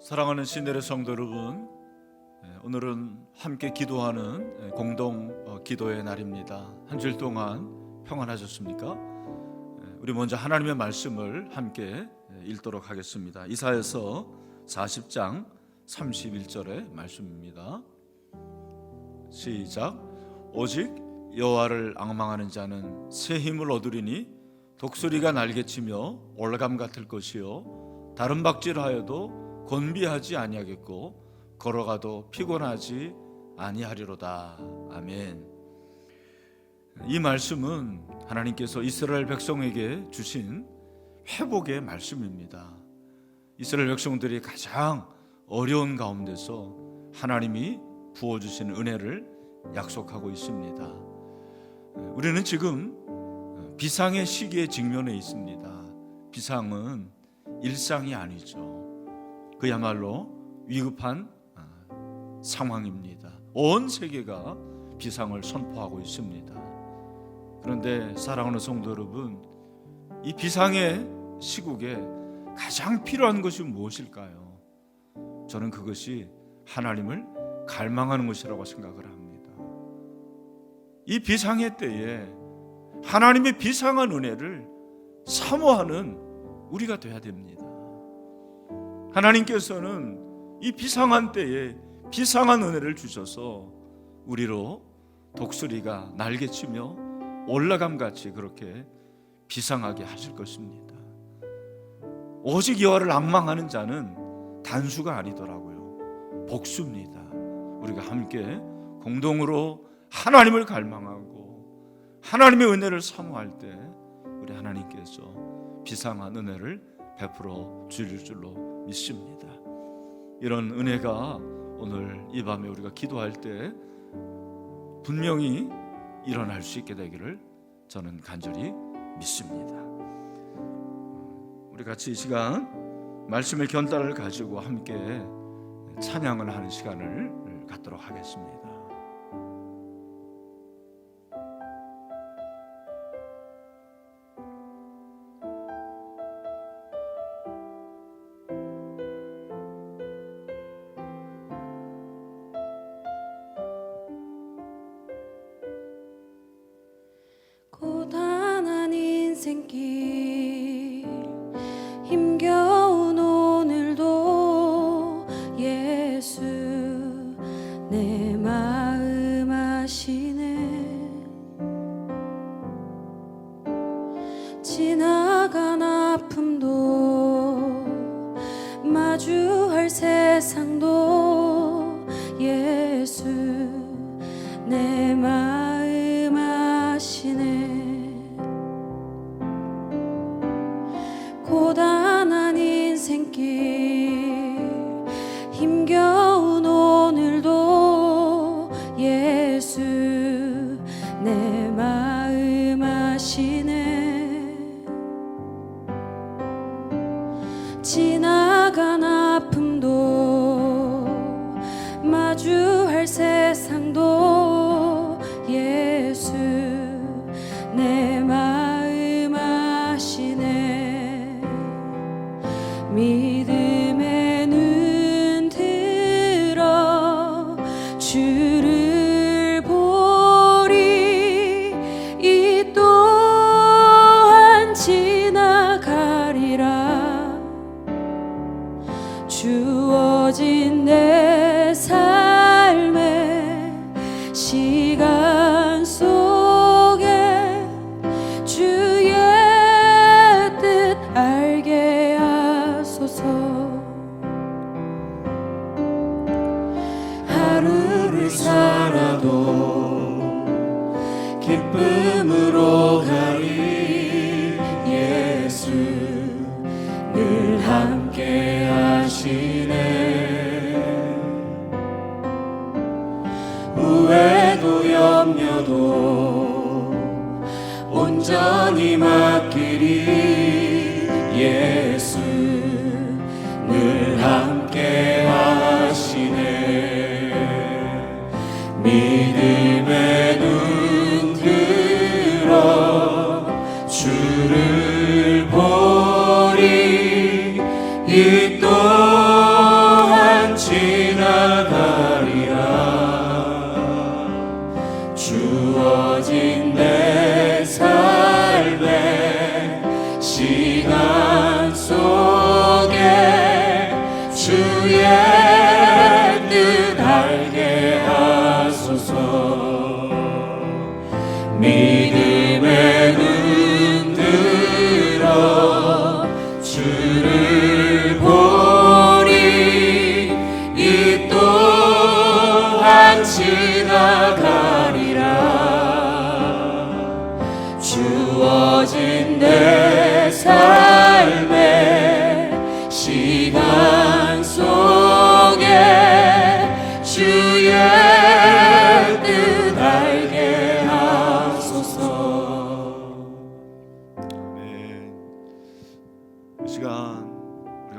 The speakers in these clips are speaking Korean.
사랑하는 신내의 성도 여러분, 예, 오늘은 함께 기도하는 예, 공동 어, 기도의 날입니다. 한 주일 동안 평안하셨습니까? 예, 우리 먼저 하나님의 말씀을 함께 예, 읽도록 하겠습니다. 이사에서 40장 31절의 말씀입니다. 시작. 오직 여호와를 앙망하는 자는 새 힘을 얻으리니 독수리가 날개치며 올감 같을 것이요 다른 박질하여도 곤비하지 아니하겠고 걸어가도 피곤하지 아니하리로다. 아멘. 이 말씀은 하나님께서 이스라엘 백성에게 주신 회복의 말씀입니다. 이스라엘 백성들이 가장 어려운 가운데서 하나님이 부어주신 은혜를 약속하고 있습니다. 우리는 지금 비상의 시기에 직면해 있습니다. 비상은 일상이 아니죠. 그야말로 위급한 아, 상황입니다. 온 세계가 비상을 선포하고 있습니다. 그런데 사랑하는 성도 여러분, 이 비상의 시국에 가장 필요한 것이 무엇일까요? 저는 그것이 하나님을 갈망하는 것이라고 생각을 합니다. 이 비상의 때에 하나님의 비상한 은혜를 사모하는 우리가 돼야 됩니다. 하나님께서는 이 비상한 때에 비상한 은혜를 주셔서 우리로 독수리가 날개치며 올라감 같이 그렇게 비상하게 하실 것입니다. 오직 여호와를 앙망하는 자는 단수가 아니더라고요. 복수입니다. 우리가 함께 공동으로 하나님을 갈망하고 하나님의 은혜를 사모할 때 우리 하나님께서 비상한 은혜를 베풀어 주실 줄로 믿습니다. 이런 은혜가 오늘 이 밤에 우리가 기도할 때 분명히 일어날 수 있게 되기를 저는 간절히 믿습니다. 우리 같이 이 시간 말씀의 견달을 가지고 함께 찬양을 하는 시간을 갖도록 하겠습니다. 고 주어진 내 온전히 맡기리 예수 늘 함께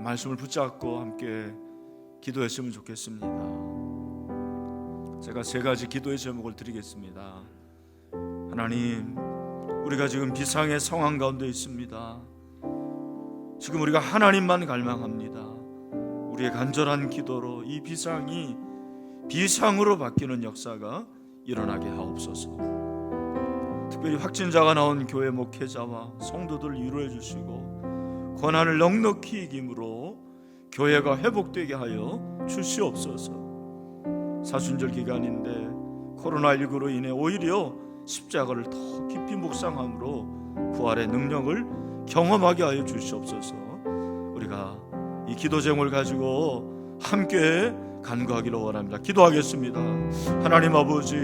우리가 말씀을 붙잡고 함께 기도했으면 좋겠습니다. 제가 세 가지 기도의 제목을 드리겠습니다. 하나님, 우리가 지금 비상의 상황 가운데 있습니다. 지금 우리가 하나님만 갈망합니다. 우리의 간절한 기도로 이 비상이 비상으로 바뀌는 역사가 일어나게 하옵소서. 특별히 확진자가 나온 교회 목회자와 성도들 위로해 주시고 권한을 넉넉히 이김으로 교회가 회복되게 하여 주시옵소서. 사순절 기간인데 코로나19로 인해 오히려 십자가를 더 깊이 묵상함으로 부활의 능력을 경험하게 하여 주시옵소서. 우리가 이 기도 제목을 가지고 함께 간구하기를 원합니다. 기도하겠습니다. 하나님 아버지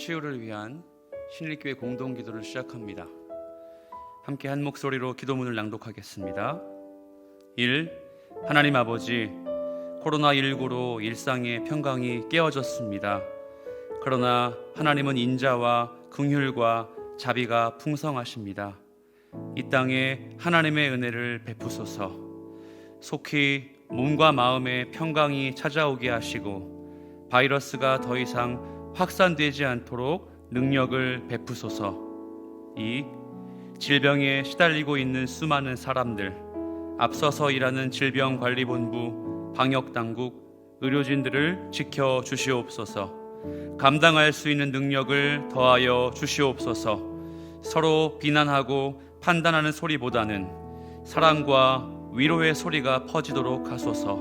치유를 위한 신일교회 공동 기도를 시작합니다. 함께 한 목소리로 기도문을 낭독하겠습니다. 1. 하나님 아버지, 코로나19로 일상의 평강이 깨어졌습니다. 그러나 하나님은 인자와 긍휼과 자비가 풍성하십니다. 이 땅에 하나님의 은혜를 베푸소서. 속히 몸과 마음의 평강이 찾아오게 하시고 바이러스가 더 이상 확산되지 않도록 능력을 베푸소서. 2. 질병에 시달리고 있는 수많은 사람들, 앞서서 일하는 질병관리본부, 방역당국, 의료진들을 지켜 주시옵소서. 감당할 수 있는 능력을 더하여 주시옵소서. 서로 비난하고 판단하는 소리보다는 사랑과 위로의 소리가 퍼지도록 하소서.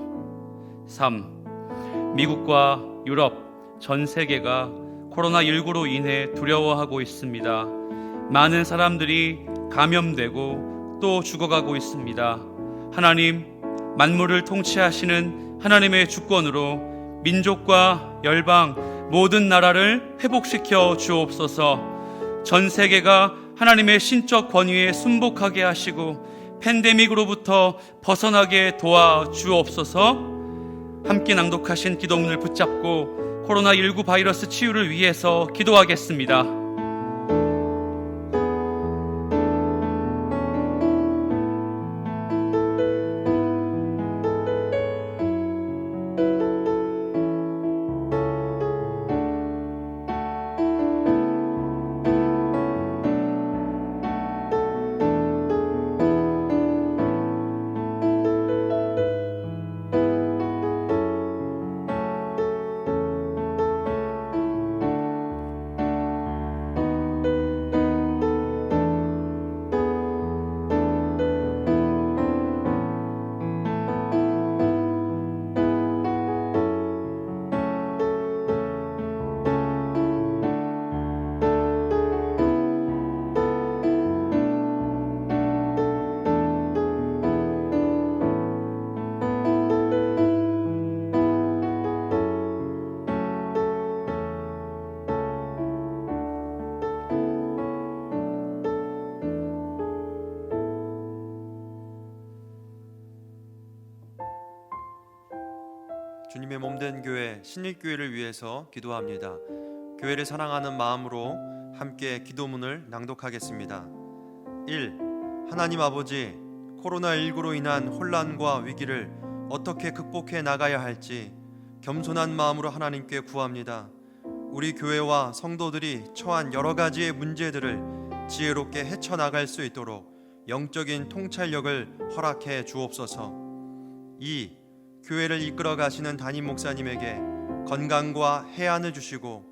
3. 미국과 유럽, 전 세계가 코로나19로 인해 두려워하고 있습니다. 많은 사람들이 감염되고 또 죽어가고 있습니다. 하나님, 만물을 통치하시는 하나님의 주권으로 민족과 열방, 모든 나라를 회복시켜 주옵소서. 전 세계가 하나님의 신적 권위에 순복하게 하시고 팬데믹으로부터 벗어나게 도와 주옵소서. 함께 낭독하신 기도문을 붙잡고 코로나19 바이러스 치유를 위해서 기도하겠습니다. 몸된 교회 신일교회를 위해서 기도합니다. 교회를 사랑하는 마음으로 함께 기도문을 낭독하겠습니다. 1. 하나님 아버지, 코로나19로 인한 혼란과 위기를 어떻게 극복해 나가야 할지 겸손한 마음으로 하나님께 구합니다. 우리 교회와 성도들이 처한 여러 가지의 문제들을 지혜롭게 헤쳐나갈 수 있도록 영적인 통찰력을 허락해 주옵소서. 2. 교회를 이끌어 가시는 담임 목사님에게 건강과 해안을 주시고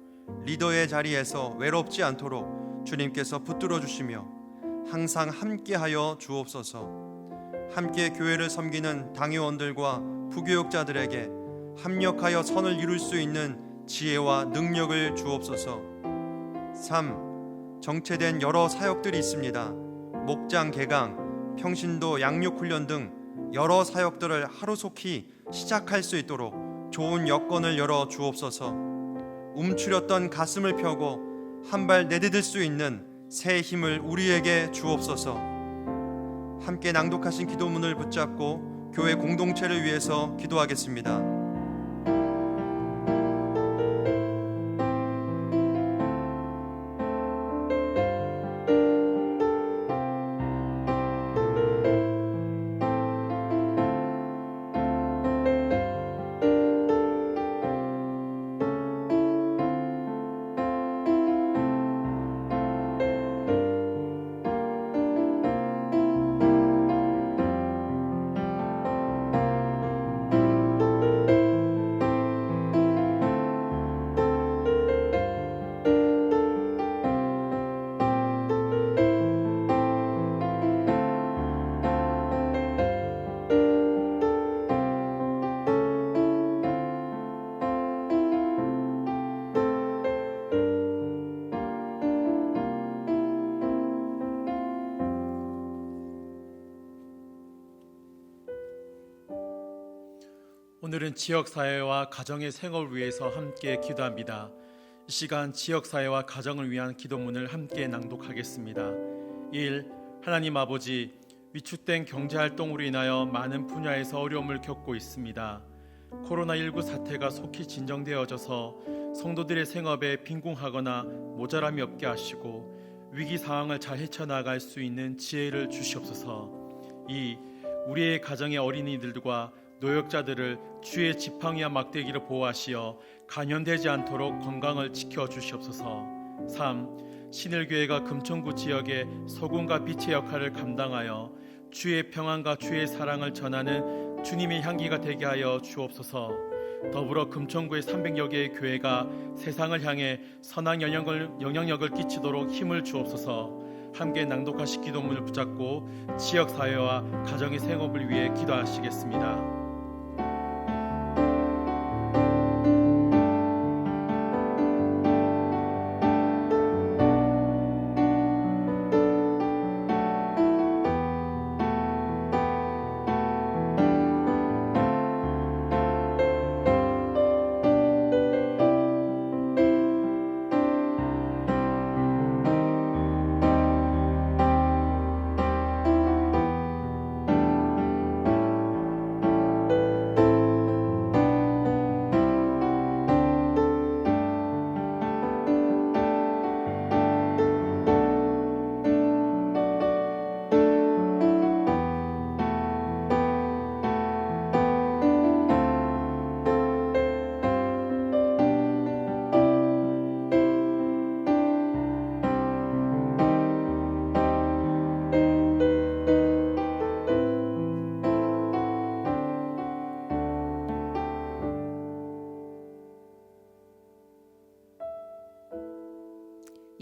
리더의 자리에서 외롭지 않도록 주님께서 붙들어 주시며 항상 함께하여 주옵소서. 함께 교회를 섬기는 당회원들과 부교육자들에게 합력하여 선을 이룰 수 있는 지혜와 능력을 주옵소서. 3. 정체된 여러 사역들이 있습니다. 목장 개강, 평신도 양육 훈련 등 여러 사역들을 하루속히 시작할 수 있도록 좋은 여건을 열어 주옵소서. 움츠렸던 가슴을 펴고 한 발 내디딜 수 있는 새 힘을 우리에게 주옵소서. 함께 낭독하신 기도문을 붙잡고 교회 공동체를 위해서 기도하겠습니다. 오늘은 지역 사회와 가정의 생업을 위해서 함께 기도합니다. 이 시간 지역 사회와 가정을 위한 기도문을 함께 낭독하겠습니다. 1. 하나님 아버지 위축된 경제 활동으로 인하여 많은 분야에서 어려움을 겪고 있습니다. 코로나19 사태가 속히 진정되어져서 성도들의 생업에 빈궁하거나 모자람이 없게 하시고 위기 상황을 잘 헤쳐나갈 수 있는 지혜를 주시옵소서. 2. 우리의 가정의 어린이들과 노역자들을 주의 지팡이와 막대기로 보호하시어 감염되지 않도록 건강을 지켜 주시옵소서. 3. 신일교회가 금천구 지역의 소금과 빛의 역할을 감당하여 주의 평안과 주의 사랑을 전하는 주님의 향기가 되게 하여 주옵소서. 더불어 금천구의 300여 개의 교회가 세상을 향해 선한 영향을, 영향력을 끼치도록 힘을 주옵소서. 함께 낭독하시 기도문을 붙잡고 지역 사회와 가정의 생업을 위해 기도하시겠습니다.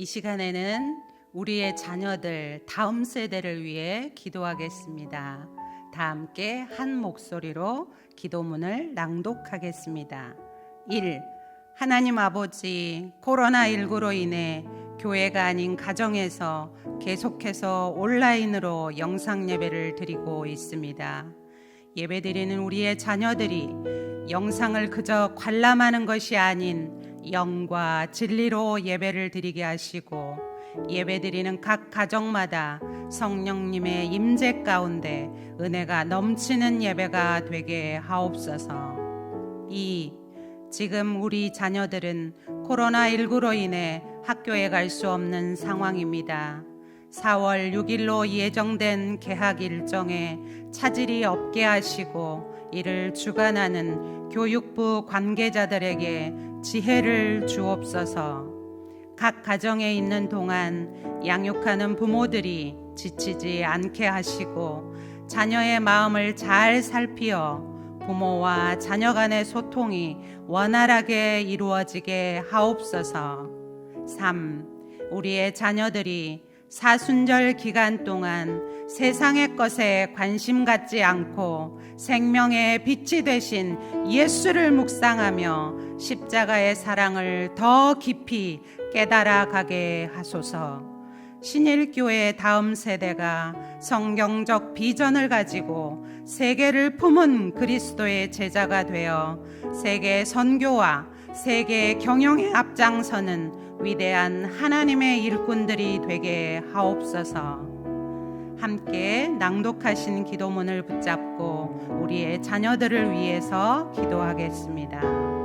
이 시간에는 우리의 자녀들 다음 세대를 위해 기도하겠습니다. 다 함께 한 목소리로 기도문을 낭독하겠습니다. 1. 하나님 아버지, 코로나19로 인해 교회가 아닌 가정에서 계속해서 온라인으로 영상 예배를 드리고 있습니다. 예배 드리는 우리의 자녀들이 영상을 그저 관람하는 것이 아닌 영과 진리로 예배를 드리게 하시고 예배 드리는 각 가정마다 성령님의 임재 가운데 은혜가 넘치는 예배가 되게 하옵소서. 2. 지금 우리 자녀들은 코로나19로 인해 학교에 갈 수 없는 상황입니다. 4월 6일로 예정된 개학 일정에 차질이 없게 하시고 이를 주관하는 교육부 관계자들에게 지혜를 주옵소서. 각 가정에 있는 동안 양육하는 부모들이 지치지 않게 하시고 자녀의 마음을 잘 살피어 부모와 자녀 간의 소통이 원활하게 이루어지게 하옵소서. 3. 우리의 자녀들이 사순절 기간 동안 세상의 것에 관심 갖지 않고 생명의 빛이 되신 예수를 묵상하며 십자가의 사랑을 더 깊이 깨달아 가게 하소서. 신일교회 다음 세대가 성경적 비전을 가지고 세계를 품은 그리스도의 제자가 되어 세계 선교와 세계 경영에 앞장서는 위대한 하나님의 일꾼들이 되게 하옵소서. 함께 낭독하신 기도문을 붙잡고 우리의 자녀들을 위해서 기도하겠습니다.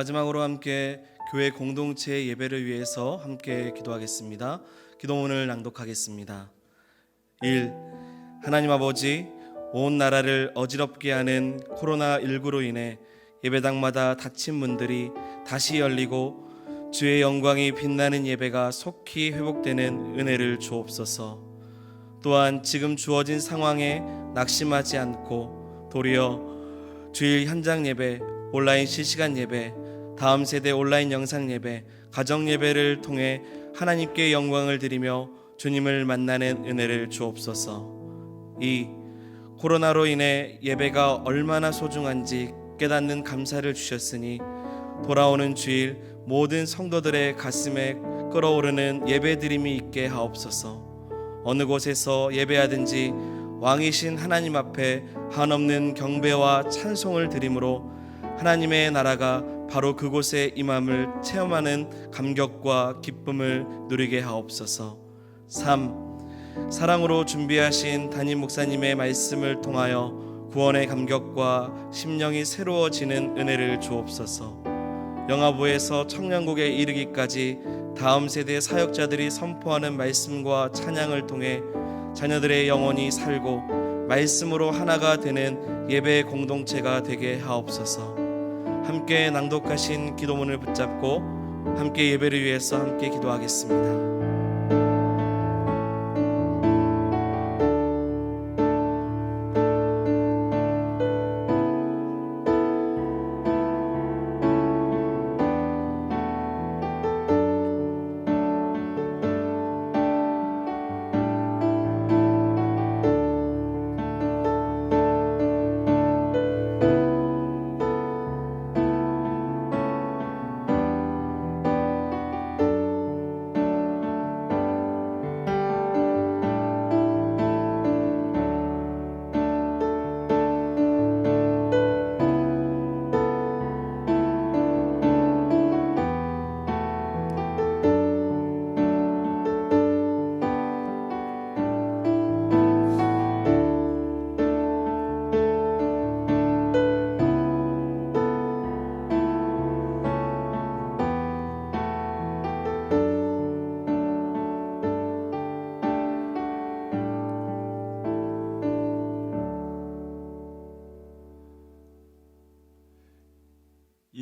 마지막으로 함께 교회 공동체 예배를 위해서 함께 기도하겠습니다. 기도문을 낭독하겠습니다. 1. 하나님 아버지 온 나라를 어지럽게 하는 코로나19로 인해 예배당마다 닫힌 문들이 다시 열리고 주의 영광이 빛나는 예배가 속히 회복되는 은혜를 주옵소서. 또한 지금 주어진 상황에 낙심하지 않고 도리어 주일 현장 예배, 온라인 실시간 예배, 다음 세대 온라인 영상 예배, 가정 예배를 통해 하나님께 영광을 드리며 주님을 만나는 은혜를 주옵소서. 이 코로나로 인해 예배가 얼마나 소중한지 깨닫는 감사를 주셨으니 돌아오는 주일 모든 성도들의 가슴에 끓어오르는 예배드림이 있게 하옵소서. 어느 곳에서 예배하든지 왕이신 하나님 앞에 한없는 경배와 찬송을 드림으로 하나님의 나라가 바로 그곳에 임함을 체험하는 감격과 기쁨을 누리게 하옵소서. 3. 사랑으로 준비하신 담임 목사님의 말씀을 통하여 구원의 감격과 심령이 새로워지는 은혜를 주옵소서. 영화부에서 청년국에 이르기까지 다음 세대 사역자들이 선포하는 말씀과 찬양을 통해 자녀들의 영혼이 살고 말씀으로 하나가 되는 예배 공동체가 되게 하옵소서. 함께 낭독하신 기도문을 붙잡고 함께 예배를 위해서 함께 기도하겠습니다.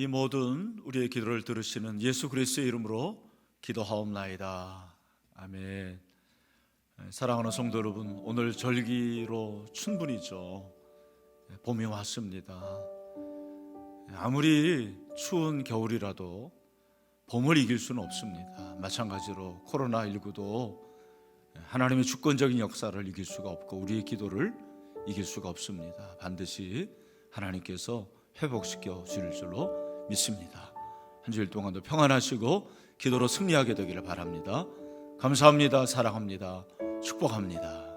모든 우리의 기도를 들으시는 예수 그리스도의 이름으로 기도하옵나이다. 아멘. 사랑하는 성도 여러분, 오늘 절기로 춘분이죠. 봄이 왔습니다. 아무리 추운 겨울이라도 봄을 이길 수는 없습니다. 마찬가지로 코로나 19도 하나님의 주권적인 역사를 이길 수가 없고 우리의 기도를 이길 수가 없습니다. 반드시 하나님께서 회복시켜 주실 줄로 믿습니다. 한 주일 동안도 평안하시고 기도로 승리하게 되기를 바랍니다. 감사합니다. 사랑합니다. 축복합니다.